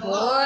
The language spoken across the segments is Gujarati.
favor.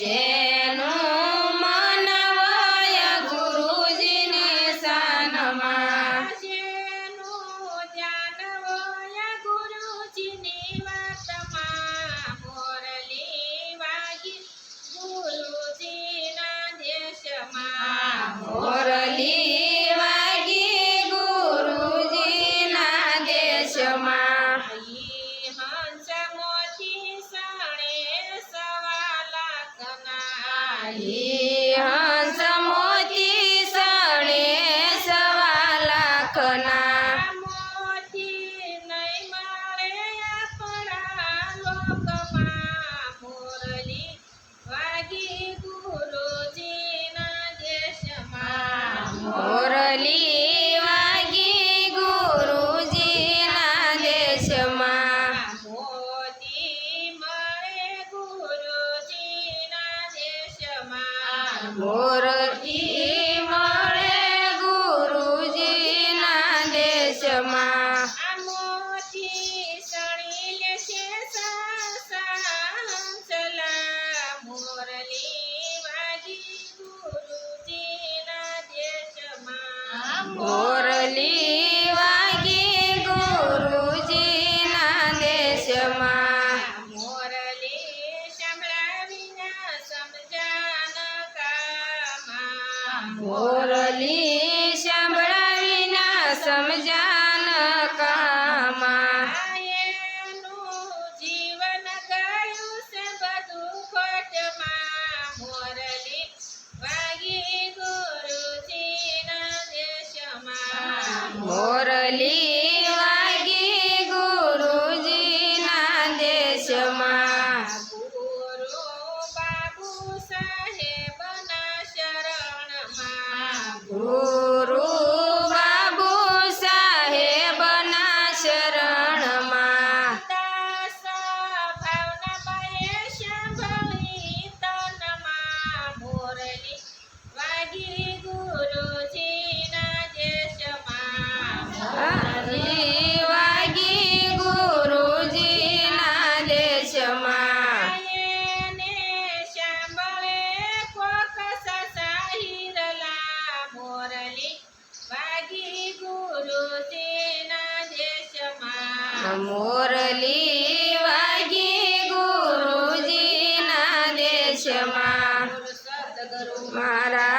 Yeah. કલી વાગી ગુરુજીના દેશમાં. મોતી મળે ગુરુજીના ગોરલી વાગી ગુરુજીના દેશમાં મોરલી સંભળાવીના મોરલી feliz. મોરલી વાગી ગુરુજીના દેશમાં. મારા